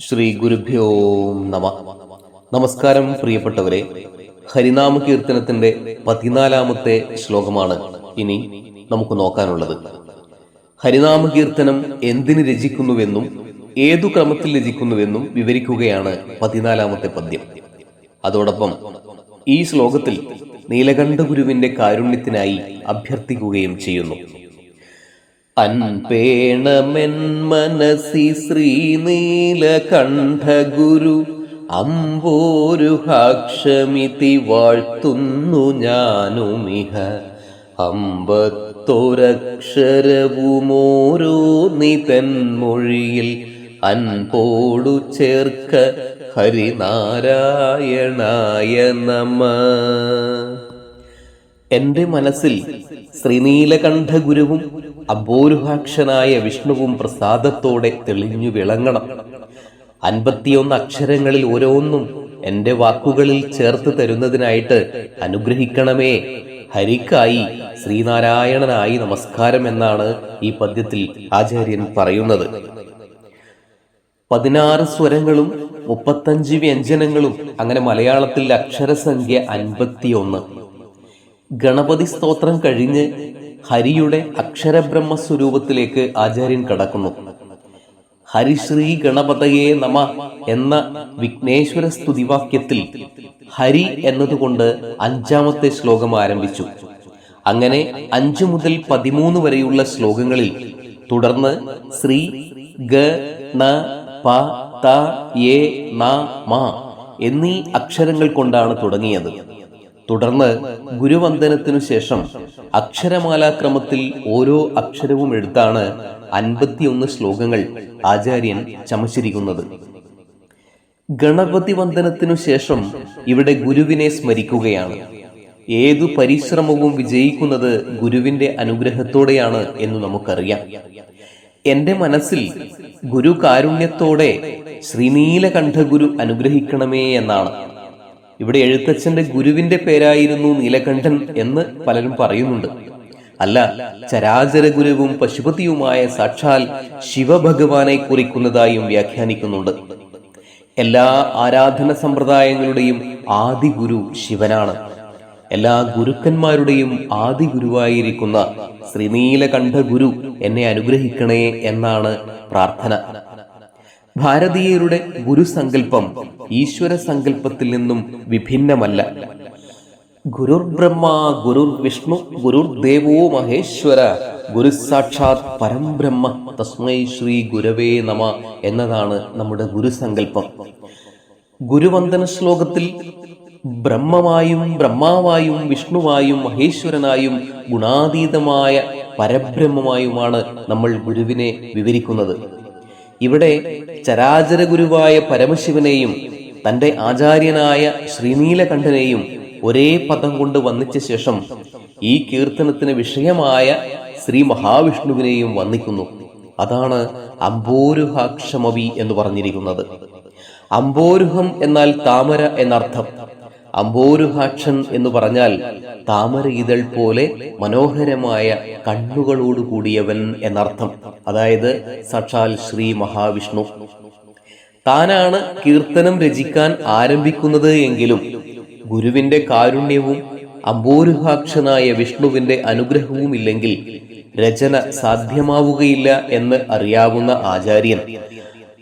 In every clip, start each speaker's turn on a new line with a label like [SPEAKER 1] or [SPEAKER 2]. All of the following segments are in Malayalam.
[SPEAKER 1] ശ്രീ ഗുരുഭ്യോ നമ. നമസ്കാരം പ്രിയപ്പെട്ടവരെ. ഹരിനാമ കീർത്തനത്തിന്റെ പതിനാലാമത്തെ ശ്ലോകമാണ് ഇനി നമുക്ക് നോക്കാനുള്ളത്. ഹരിനാമ കീർത്തനം എന്തിന് രചിക്കുന്നുവെന്നും ഏതു ക്രമത്തിൽ രചിക്കുന്നുവെന്നും വിവരിക്കുകയാണ് പതിനാലാമത്തെ പദ്യം. അതോടൊപ്പം ഈ ശ്ലോകത്തിൽ നീലകണ്ഠ ഗുരുവിന്റെ കാരുണ്യത്തിനായി അഭ്യർത്ഥിക്കുകയും ചെയ്യുന്നു. അൻപേണമെൻ മനസി ശ്രീനീലകണ്ഠ ഗുരു അമ്പോരുഹാക്ഷമിതി വാഴ്ത്തുന്നു ഞാനുമിഹ. അമ്പത്തൊരക്ഷരവുമോരോ നിതന്മൊഴിയിൽ അൻപോടു ചേർക്ക ഹരിനാരായണായ നമ. എന്റെ മനസ്സിൽ ശ്രീനീലകണ്ഠ ഗുരുവും അബോരുഹാക്ഷനായ വിഷ്ണുവും പ്രസാദത്തോടെ തെളിഞ്ഞു വിളങ്ങണം. അൻപത്തിയൊന്ന് അക്ഷരങ്ങളിൽ ഓരോന്നും എന്റെ വാക്കുകളിൽ ചേർത്ത് തരുന്നതിനായിട്ട് അനുഗ്രഹിക്കണമേ. ഹരിക്കായി ശ്രീനാരായണനായി നമസ്കാരം എന്നാണ് ഈ പദ്യത്തിൽ ആചാര്യൻ പറയുന്നത്. പതിനാറ് സ്വരങ്ങളും മുപ്പത്തഞ്ച് വ്യഞ്ജനങ്ങളും അങ്ങനെ മലയാളത്തിൽ അക്ഷരസംഖ്യ അൻപത്തിയൊന്ന്. ഗണപതി സ്തോത്രം കഴിഞ്ഞ് ഹരിയുടെ അക്ഷരബ്രഹ്മ സ്വരൂപത്തിലേക്ക് ആചാര്യൻ കടക്കുന്നു. ഹരിശ്രീ ഗണപതയെ നമ എന്ന വിഘ്നേശ്വര സ്തുതിവാക്യത്തിൽ ഹരി എന്നതുകൊണ്ട് അഞ്ചാമത്തെ ശ്ലോകം ആരംഭിച്ചു. അങ്ങനെ അഞ്ചു മുതൽ പതിമൂന്ന് വരെയുള്ള ശ്ലോകങ്ങളിൽ തുടർന്ന് ശ്രീ ഗ ന പ ത യേ ന മ എന്നീ അക്ഷരങ്ങൾ കൊണ്ടാണ് തുടങ്ങിയത്. തുടർന്ന് ഗുരുവന്ദനത്തിനു ശേഷം അക്ഷരമാലാക്രമത്തിൽ ഓരോ അക്ഷരവും എടുത്താണ് അൻപത്തിയൊന്ന് ശ്ലോകങ്ങൾ ആചാര്യൻ ചമച്ചിരിക്കുന്നത്. ഗണപതി വന്ദനത്തിനു ശേഷം ഇവിടെ ഗുരുവിനെ സ്മരിക്കുകയാണ്. ഏതു പരിശ്രമവും വിജയിക്കുന്നത് ഗുരുവിന്റെ അനുഗ്രഹത്തോടെയാണ് എന്ന് നമുക്കറിയാം. എന്റെ മനസ്സിൽ ഗുരു കാരുണ്യത്തോടെ ശ്രീനീലകണ്ഠ ഗുരു അനുഗ്രഹിക്കണമേ എന്നാണ്. ഇവിടെ എഴുത്തച്ഛന്റെ ഗുരുവിന്റെ പേരായിരുന്നു നീലകണ്ഠൻ എന്ന് പലരും പറയുന്നുണ്ട്. അല്ല ചരാചര ഗുരുവും പശുപതിയുമായ സാക്ഷാൽ ശിവഭഗവാനെ കുറിക്കുന്നതായും വ്യാഖ്യാനിക്കുന്നുണ്ട്. എല്ലാ ആരാധന സമ്പ്രദായങ്ങളുടെയും ആദി ഗുരു ശിവനാണ്. എല്ലാ ഗുരുക്കന്മാരുടെയും ആദി ഗുരുവായിരിക്കുന്ന ശ്രീനീലകണ്ഠ ഗുരു എന്നെ അനുഗ്രഹിക്കണേ എന്നാണ് പ്രാർത്ഥന. ഭാരതീയരുടെ ഗുരുസങ്കല്പം ഈശ്വര സങ്കല്പത്തിൽ നിന്നും വിഭിന്നമല്ല. ഗുരുർ ബ്രഹ്മ ഗുരുർ വിഷ്ണു ഗുരുർ ദേവോ മഹേശ്വര ഗുരു സാക്ഷാത് പരംബ്രഹ്മ തസ്മൈ ശ്രീ ഗുരവേ നമ എന്നതാണ് നമ്മുടെ ഗുരുസങ്കല്പം. ഗുരുവന്ദന ശ്ലോകത്തിൽ ബ്രഹ്മമായും ബ്രഹ്മാവായും വിഷ്ണുവായും മഹേശ്വരനായും ഗുണാതീതമായ പരബ്രഹ്മമായുമാണ് നമ്മൾ ഗുരുവിനെ വിവരിക്കുന്നത്. ഇവിടെ ചരാചര ഗുരുവായ പരമശിവനെയും തന്റെ ആചാര്യനായ ശ്രീനീലകണ്ഠനെയും ഒരേ പദം കൊണ്ട് വന്നിച്ച ശേഷം ഈ കീർത്തനത്തിന് വിഷയമായ ശ്രീ മഹാവിഷ്ണുവിനെയും വന്നിക്കുന്നു അതാണ് അംബോരുഹാക്ഷമവി എന്ന് പറഞ്ഞിരിക്കുന്നത്. അംബോരുഹം എന്നാൽ താമര എന്നർത്ഥം. അംബോരുഹാക്ഷൻ എന്ന് പറഞ്ഞാൽ താമര ഇതൾ പോലെ മനോഹരമായ കണ്ണുകളോട് കൂടിയവൻ എന്നർത്ഥം. അതായത് സക്ഷാൽ ശ്രീ മഹാവിഷ്ണു. താനാണ് കീർത്തനം രചിക്കാൻ ആരംഭിക്കുന്നത് എങ്കിലും ഗുരുവിന്റെ കാരുണ്യവും അംബോരുഹാക്ഷനായ വിഷ്ണുവിന്റെ അനുഗ്രഹവും ഇല്ലെങ്കിൽ രചന സാധ്യമാവുകയില്ല എന്ന് അറിയാവുന്ന ആചാര്യൻ.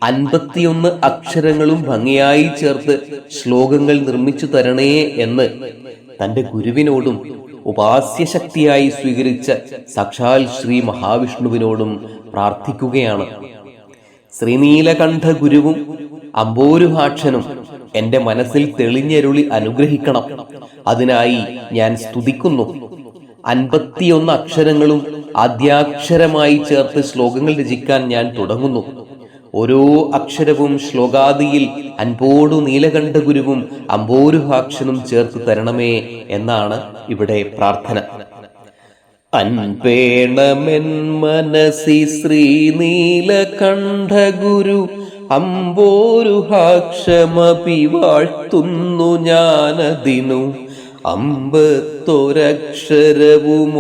[SPEAKER 1] അൻപത്തിയൊന്ന് അക്ഷരങ്ങളും ഭംഗിയായി ചേർത്ത് ശ്ലോകങ്ങൾ നിർമ്മിച്ചു തരണേ എന്ന് തന്റെ ഗുരുവിനോടും ഉപാസ്യ ശക്തിയായി സ്വീകരിച്ച സാക്ഷാൽ ശ്രീ മഹാവിഷ്ണുവിനോടും പ്രാർത്ഥിക്കുകയാണ്. ശ്രീനീലകണ്ഠ ഗുരുവും അമ്പോരുഹാക്ഷനും എന്റെ മനസ്സിൽ തെളിഞ്ഞരുളി അനുഗ്രഹിക്കണം. അതിനായി ഞാൻ സ്തുതിക്കുന്നു. അൻപത്തിയൊന്ന് അക്ഷരങ്ങളും ആദ്യാക്ഷരമായി ചേർത്ത് ശ്ലോകങ്ങൾ രചിക്കാൻ ഞാൻ തുടങ്ങുന്നു. ഓരോ അക്ഷരവും ശ്ലോകാദിയിൽ അൻപോടു നീലകണ്ഠ ഗുരുവും അമ്പോരുഹാക്ഷനും ചേർത്ത് തരണമേ എന്നാണ് ഇവിടെ പ്രാർത്ഥന. അൻപേണമെൻ മനസി ശ്രീനീലകണ്ഠ ഗുരു അമ്പോരുഹാക്ഷമപി വാഴ്ത്തുന്നു ഞാനതിനു. അമ്പത്തൊരക്ഷരവും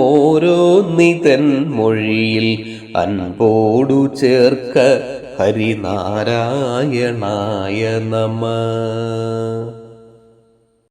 [SPEAKER 1] ഓരോ നിതൻ മൊഴിയിൽ അൻപോടു ചേർക്ക ഹരിനാരായണായ നമ.